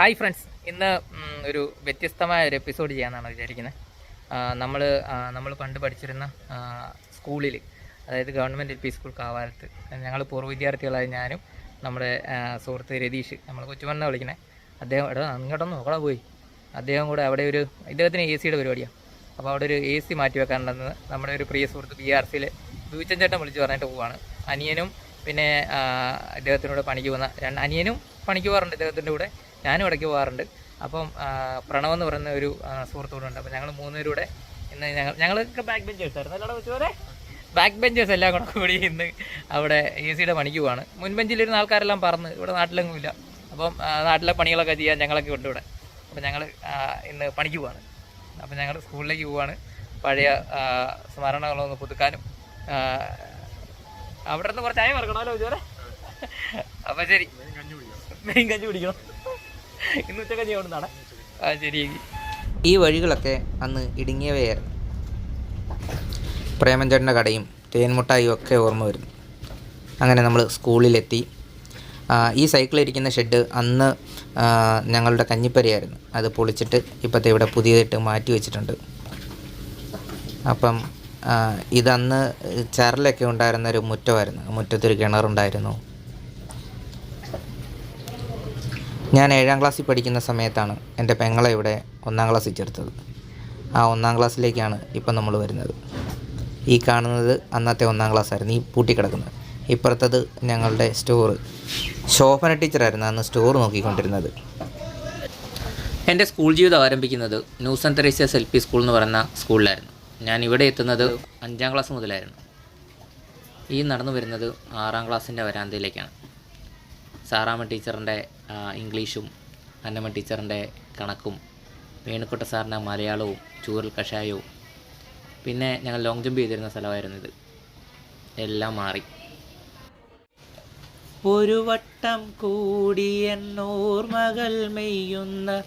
Hi friends. ഇന്ന് ഒരു വ്യത്യസ്തമായ ഒരു എപ്പിസോഡ് ചെയ്യാമെന്നാണ് വിചാരിക്കുന്നത് നമ്മൾ നമ്മൾ പണ്ട് പഠിച്ചിരുന്ന സ്കൂളിൽ അതായത് ഗവൺമെന്റ് എൽ പി സ്കൂൾ കാവാലത്ത് ഞങ്ങൾ പൂർവ വിദ്യാർത്ഥികളായ ഞാനും നമ്മുടെ സുഹൃത്ത് രതീഷ് നമ്മൾ കൊച്ചുമണ്ണ വിളിക്കുന്നത് അദ്ദേഹം എടാ അങ്ങോട്ടൊന്ന് നോക്കണം പോയി. അദ്ദേഹം കൂടെ അവിടെ ഒരു ഇദ്ദേഹത്തിന് എ സിയുടെ പരിപാടിയാണ് അപ്പോൾ അവിടെ ഒരു എ സി മാറ്റി വെക്കാനുണ്ടെന്ന് നമ്മുടെ ഒരു പ്രിയ സുഹൃത്ത് ബി ആർ സിയിൽ ബിവിച്ചൻ ചേട്ടൻ വിളിച്ച് പറഞ്ഞിട്ട് പോവാണ്. അനിയനും പിന്നെ ഇദ്ദേഹത്തിനോട് പണിക്ക് പോകുന്ന രണ്ട് അനിയനും പണിക്ക് പോകാറുണ്ട് ഇദ്ദേഹത്തിന്റെ കൂടെ. ഞാനും ഇടയ്ക്ക് പോകാറുണ്ട്. അപ്പം പ്രണവ് എന്ന് പറയുന്ന ഒരു സുഹൃത്തുക്കളുണ്ട് അപ്പോൾ ഞങ്ങൾ മൂന്നുപേരൂടെ ഇന്ന് ഞങ്ങൾ ഞങ്ങളൊക്കെ ബാക്ക് ബെഞ്ചേഴ്സ് ആയിരുന്നു. അല്ലാതെ വെച്ചോരെ ബാക്ക് ബെഞ്ചേഴ്സ് എല്ലാം കൂടെ കൂടി ഇന്ന് അവിടെ എ സിയുടെ പണിക്ക് പോവാണ്. മുൻ ബെഞ്ചിലിരുന്ന ആൾക്കാരെല്ലാം പറന്ന് ഇവിടെ നാട്ടിലെങ്ങും ഇല്ല. അപ്പം നാട്ടിലെ പണികളൊക്കെ ചെയ്യാൻ ഞങ്ങളൊക്കെ ഉണ്ട് ഇവിടെ. അപ്പം ഞങ്ങൾ ഇന്ന് പണിക്ക് പോവാണ്. അപ്പം ഞങ്ങൾ സ്കൂളിലേക്ക് പോവാണ്. പഴയ സ്മരണകളൊന്ന് പുതുക്കാനും അവിടെ നിന്ന് കുറച്ച് ചായ മറക്കണമല്ലോ ചോരെ അപ്പം ശരി. മെയിൻ കഞ്ഞി കുടിക്കണം. ഇന്ന് ഞാൻ കൊണ്ടാണ് ആ ശരി. ഈ വഴികളൊക്കെ അന്ന് ഇടുങ്ങിയവയായിരുന്നു. പ്രേമഞ്ചേട്ടന്റെ കടയും തേൻമുട്ടായും ഒക്കെ ഓർമ്മ വരുന്നു അങ്ങനെ നമ്മൾ സ്കൂളിലെത്തി. ഈ ഈ സൈക്കിളിരിക്കുന്ന ഷെഡ് അന്ന് ഞങ്ങളുടെ കഞ്ഞിപ്പരിയായിരുന്നു. അത് പൊളിച്ചിട്ട് ഇപ്പോഴത്തെ ഇവിടെ പുതിയതായിട്ട് മാറ്റി വെച്ചിട്ടുണ്ട്. അപ്പം ഇതന്ന് ചരലൊക്കെ ഉണ്ടായിരുന്ന ഒരു മുറ്റമായിരുന്നു. മുറ്റത്തൊരു കിണറുണ്ടായിരുന്നു. ഞാൻ ഏഴാം ക്ലാസ്സിൽ പഠിക്കുന്ന സമയത്താണ് എന്റെ പെങ്ങളെ ഇവിടെ ഒന്നാം ക്ലാസ്സിൽ ചേർത്തത്. ആ ഒന്നാം ക്ലാസ്സിലേക്കാണ് ഇപ്പം നമ്മൾ വരുന്നത്. ഈ കാണുന്നത് അന്നത്തെ ഒന്നാം ക്ലാസ് ആയിരുന്നു ഈ പൂട്ടിക്കിടക്കുന്നത്. ഇപ്പുറത്തത് ഞങ്ങളുടെ സ്റ്റോറ്. ശോഭന ടീച്ചറായിരുന്നു അന്ന് സ്റ്റോർ നോക്കിക്കൊണ്ടിരുന്നത്. എന്റെ സ്കൂൾ ജീവിതം ആരംഭിക്കുന്നത് ന്യൂസൺ തെരേസ്യസ് എൽ പി സ്കൂൾ എന്ന് പറയുന്ന സ്കൂളിലായിരുന്നു. ഞാൻ ഇവിടെ എത്തുന്നത് അഞ്ചാം ക്ലാസ് മുതലായിരുന്നു. ഈ നടന്നു വരുന്നത് ആറാം ക്ലാസ്സിന്റെ വരാന്തയിലേക്കാണ്. സാറാമ്മ ടീച്ചറിന്റെ ഇംഗ്ലീഷും അന്നമ്മ ടീച്ചറിന്റെ കണക്കും വേണുക്കുട്ട സാറിന്റെ മലയാളവും ചൂരൽ കഷായവും പിന്നെ ഞങ്ങൾ ലോങ് ജമ്പ് ചെയ്തിരുന്ന സ്ഥലമായിരുന്നു ഇത്. എല്ലാം മാറി. ഒരു വട്ടം കൂടി എന്നോർമകൾ മെയ്യുന്ന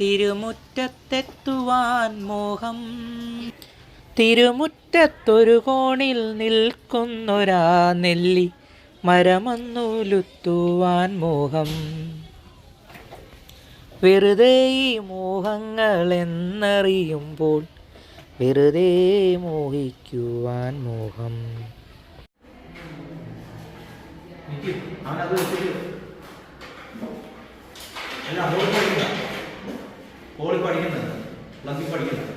തിരുമുറ്റത്തെത്തുവാൻ മോഹം. തിരുമുറ്റത്തൊരു കോണിൽ നിൽക്കുന്നൊരാ നെല്ലി. മരമന്നുലുത്തുവാൻ മോഹം. വെറുതെ ഈ മോഹങ്ങൾ എന്നറിയുമ്പോൾ വെറുതെ മോഹിക്കുവാൻ മോഹം. ഹോളി പഠിക്കുന്നത് ക്ലാസ്സിൽ പഠിക്കുന്നത്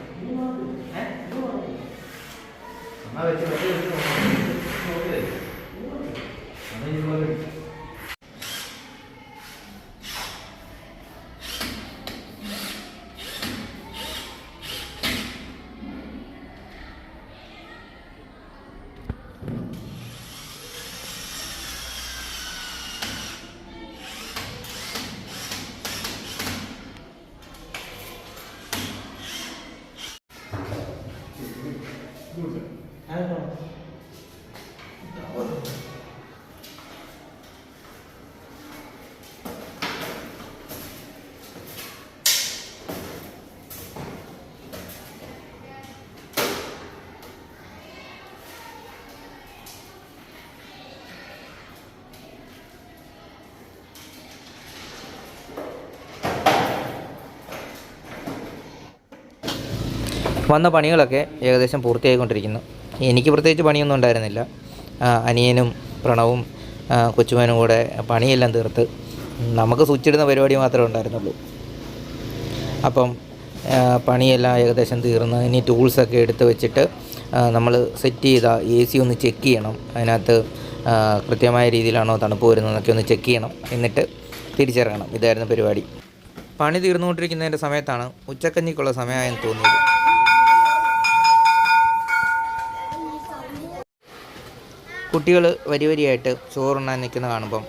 എന്നാ വെച്ച് വെച്ച് വെച്ച് Amen. വന്ന പണികളൊക്കെ ഏകദേശം പൂർത്തിയായിക്കൊണ്ടിരിക്കുന്നു. എനിക്ക് പ്രത്യേകിച്ച് പണിയൊന്നും ഉണ്ടായിരുന്നില്ല. അനിയനും പ്രണവും കൊച്ചുമേനും കൂടെ പണിയെല്ലാം തീർത്ത് നമുക്ക് സ്വിച്ചിടുന്ന പരിപാടി മാത്രമേ ഉണ്ടായിരുന്നുള്ളൂ. അപ്പം പണിയെല്ലാം ഏകദേശം തീർന്ന് ഇനി ടൂൾസൊക്കെ എടുത്ത് വെച്ചിട്ട് നമ്മൾ സെറ്റ് ചെയ്ത എ സി ഒന്ന് ചെക്ക് ചെയ്യണം. അതിനകത്ത് കൃത്യമായ രീതിയിലാണോ തണുപ്പ് വരുന്നതെന്നൊക്കെ ഒന്ന് ചെക്ക് ചെയ്യണം. എന്നിട്ട് തിരിച്ചിറങ്ങണം. ഇതായിരുന്നു പരിപാടി. പണി തീർന്നുകൊണ്ടിരിക്കുന്നതിന്റെ സമയത്താണ് ഉച്ചക്കഞ്ഞിക്കുള്ള സമയമായെന്ന് തോന്നിയത്. കുട്ടികൾ വരി വരിയായിട്ട് ചോറുണ്ണാൻ നിൽക്കുന്ന കാണുമ്പം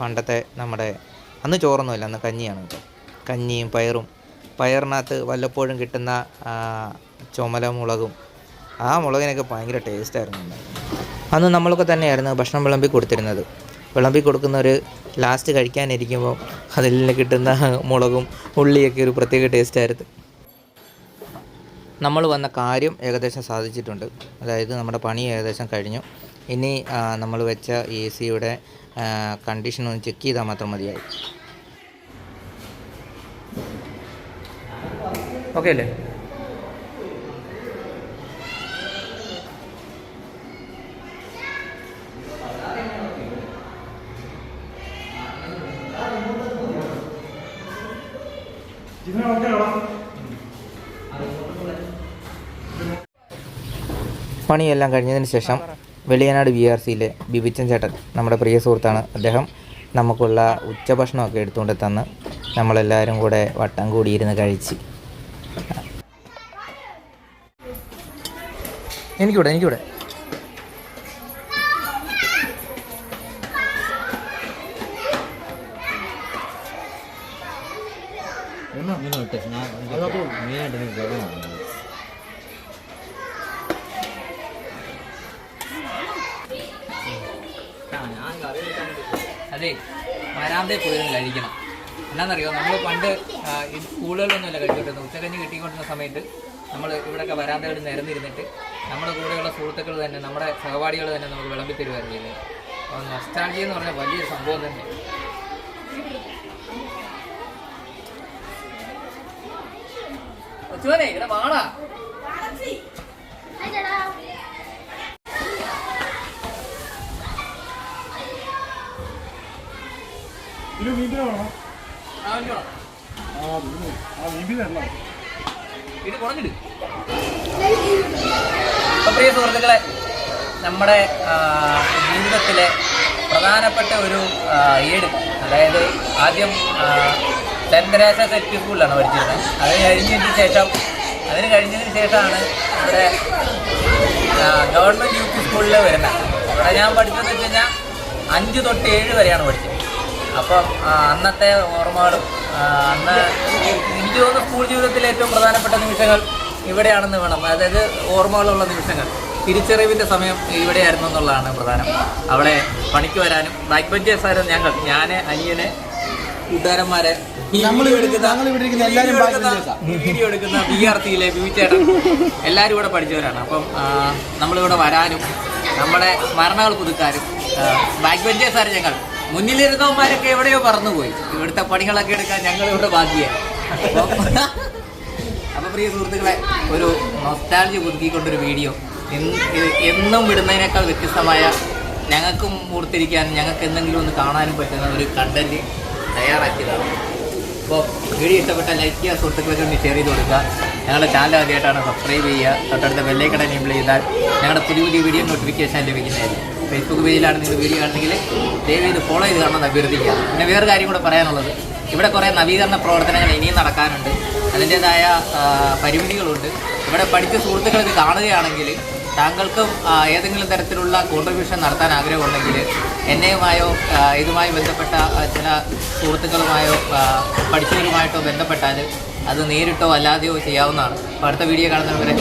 പണ്ടത്തെ നമ്മുടെ അന്ന് ചോറൊന്നുമില്ല അന്ന് കഞ്ഞിയാണ് കേട്ടോ. കഞ്ഞിയും പയറും. പയറിനകത്ത് വല്ലപ്പോഴും കിട്ടുന്ന ചുമല മുളകും. ആ മുളകിനൊക്കെ ഭയങ്കര ടേസ്റ്റായിരുന്നു. അന്ന്. നമ്മളൊക്കെ തന്നെയായിരുന്നു ഭക്ഷണം വിളമ്പി കൊടുത്തിരുന്നത്. വിളമ്പി കൊടുക്കുന്ന ഒരു ലാസ്റ്റ് കഴിക്കാനിരിക്കുമ്പോൾ അതിൽ നിന്ന് കിട്ടുന്ന മുളകും ഉള്ളിയൊക്കെ ഒരു പ്രത്യേക ടേസ്റ്റായിരുന്നു നമ്മൾ വന്ന കാര്യം ഏകദേശം സാധിച്ചിട്ടുണ്ട്. അതായത് നമ്മുടെ പണി ഏകദേശം കഴിഞ്ഞു. ഇനി നമ്മൾ വെച്ച എ സിയുടെ കണ്ടീഷൻ ഒന്ന് ചെക്ക് ചെയ്താൽ മാത്രം മതിയായി. ഓക്കെ അല്ലേ? പണിയെല്ലാം കഴിഞ്ഞതിന് ശേഷം വെളിയനാട് വി ആർ സിയിലെ ബിബിച്ചൻ ചേട്ടൻ നമ്മുടെ പ്രിയ സുഹൃത്താണ്. അദ്ദേഹം നമുക്കുള്ള ഉച്ചഭക്ഷണമൊക്കെ എടുത്തുകൊണ്ട് തന്ന് നമ്മളെല്ലാവരും കൂടെ വട്ടം കൂടിയിരുന്ന് കഴിച്ച്. എനിക്കൂടെ എനിക്കൂടെ അതെ വരാന്തയിൽ പോയിരുന്നു കഴിക്കണം. എന്നാണെന്നറിയോ നമ്മൾ പണ്ട് സ്കൂളുകളിലൊന്നുമല്ല കഴിച്ചോണ്ടിരുന്നത് ഉച്ചകഞ്ഞ് കിട്ടിക്കൊണ്ടിരുന്ന സമയത്ത് നമ്മൾ ഇവിടെയൊക്കെ വരാന്തകളിൽ നിരന്നിരുന്നിട്ട് നമ്മുടെ കൂടെയുള്ള സുഹൃത്തുക്കൾ തന്നെ നമ്മുടെ സഹപാഠികൾ തന്നെ നമുക്ക് വിളമ്പി തരുമായിരുന്നു ചെയ്യുന്നത് അപ്പോൾ നൊസ്റ്റാൾജി എന്ന് പറഞ്ഞാൽ വലിയൊരു സംഭവം തന്നെ. ഇവിടെ വാടാ. മീറ്റിനാണോ ആ, വന്നോളാം. ആ ഇത് കുറഞ്ഞിട്ട് പ്രിയ സുഹൃത്തുക്കളെ നമ്മുടെ ജീവിതത്തിലെ പ്രധാനപ്പെട്ട ഒരു ഈട് അതായത് ആദ്യം ആ, സെന്റ് തെരേസ പി സ്കൂളിലാണ് പഠിച്ചിരുന്നത്. അത് കഴിഞ്ഞതിന് ശേഷം അതിന് കഴിഞ്ഞതിന് ശേഷമാണ് ഇവിടെ ഗവൺമെന്റ് യു പി സ്കൂളിൽ വരുന്നത്. അവിടെ ഞാൻ പഠിച്ചതെന്ന് വെച്ച് കഴിഞ്ഞാൽ അഞ്ച് തൊട്ട് ഏഴ് വരെയാണ് പഠിച്ചത്. അപ്പം അന്നത്തെ ഓർമ്മകളും അന്ന് എനിക്ക് തോന്നുന്നു സ്കൂൾ ജീവിതത്തിലെ ഏറ്റവും പ്രധാനപ്പെട്ട നിമിഷങ്ങൾ ഇവിടെയാണെന്ന് വേണം. അതായത് ഓർമ്മകളുള്ള നിമിഷങ്ങൾ. തിരിച്ചറിവിന്റെ സമയം ഇവിടെയായിരുന്നു എന്നുള്ളതാണ് പ്രധാനം. അവിടെ പണിക്ക് വരാനും ബാക്ക് ബെഞ്ചേഴ്സ് ആയിരുന്നു ഞങ്ങൾ ഞാൻ അനിയനെ കൂട്ടുകാരന്മാരെ വീഡിയോ എടുക്കുന്ന ബി ആർ സിയിലെ ചേട്ടൻ എല്ലാവരും ഇവിടെ പഠിച്ചവരാണ്. അപ്പം നമ്മളിവിടെ വരാനും നമ്മുടെ സ്മരണകൾ പുതുക്കാനും ബാക്ക് ബെഞ്ചേഴ്സാണ് ഞങ്ങൾ? മുന്നിലിരുന്നവന്മാരൊക്കെ എവിടെയോ പറന്നുപോയി. ഇവിടുത്തെ പണികളൊക്കെ എടുക്കാൻ ഞങ്ങൾ ഇവിടെ ബാക്കിയായി. അപ്പൊ പ്രിയ സുഹൃത്തുക്കളെ ഒരു നൊസ്റ്റാലജി പുതുക്കിക്കൊണ്ടൊരു വീഡിയോ. എന്നും വിടുന്നതിനേക്കാൾ വ്യത്യസ്തമായ ഞങ്ങൾക്കും ഓർത്തിരിക്കാനും ഞങ്ങൾക്ക് എന്തെങ്കിലും ഒന്ന് കാണാനും പറ്റുന്ന ഒരു കണ്ടന്റ് തയ്യാറാക്കിയതാണ്. അപ്പോൾ വീഡിയോ ഇഷ്ടപ്പെട്ട ലൈക്ക് ചെയ്യുക സുഹൃത്തുക്കളൊക്കെ ഒന്ന് ഷെയർ ചെയ്ത് കൊടുക്കുക. ഞങ്ങളുടെ ചാനൽ ആദ്യമായിട്ടാണ് സബ്സ്ക്രൈബ് ചെയ്യുക. തൊട്ടടുത്ത ബെല്ലൈക്കൺ എനേബിൾ ചെയ്താൽ ഞങ്ങളുടെ പുതിയ പുതിയ വീഡിയോ നോട്ടിഫിക്കേഷൻ ലഭിക്കുന്നതായിരിക്കും. ഫേസ്ബുക്ക് പേജിലാണ് നിങ്ങൾ വീഡിയോ കാണുന്നെങ്കിൽ ദയവ് ഇത് ഫോളോ ചെയ്ത് കാണാൻ അഭ്യർത്ഥിക്കുക. പിന്നെ വേറെ കാര്യം കൂടെ പറയാനുള്ളത്. ഇവിടെ കുറേ നവീകരണ പ്രവർത്തനങ്ങൾ ഇനിയും നടക്കാനുണ്ട്. അതിന്റെതായ പരിമിതികളുണ്ട്. ഇവിടെ പഠിച്ച സുഹൃത്തുക്കൾക്ക് കാണുകയാണെങ്കിൽ താങ്കൾക്കും ഏതെങ്കിലും തരത്തിലുള്ള കോൺട്രിബ്യൂഷൻ നടത്താൻ ആഗ്രഹമുണ്ടെങ്കിൽ എന്നെയുമായോ ഇതുമായി ബന്ധപ്പെട്ട ചില സുഹൃത്തുക്കളുമായോ പഠിച്ചവരുമായിട്ടോ ബന്ധപ്പെട്ടാൽ അത് നേരിട്ടോ അല്ലാതെയോ ചെയ്യാവുന്നതാണ്. അടുത്ത വീഡിയോ കാണുന്നവരെ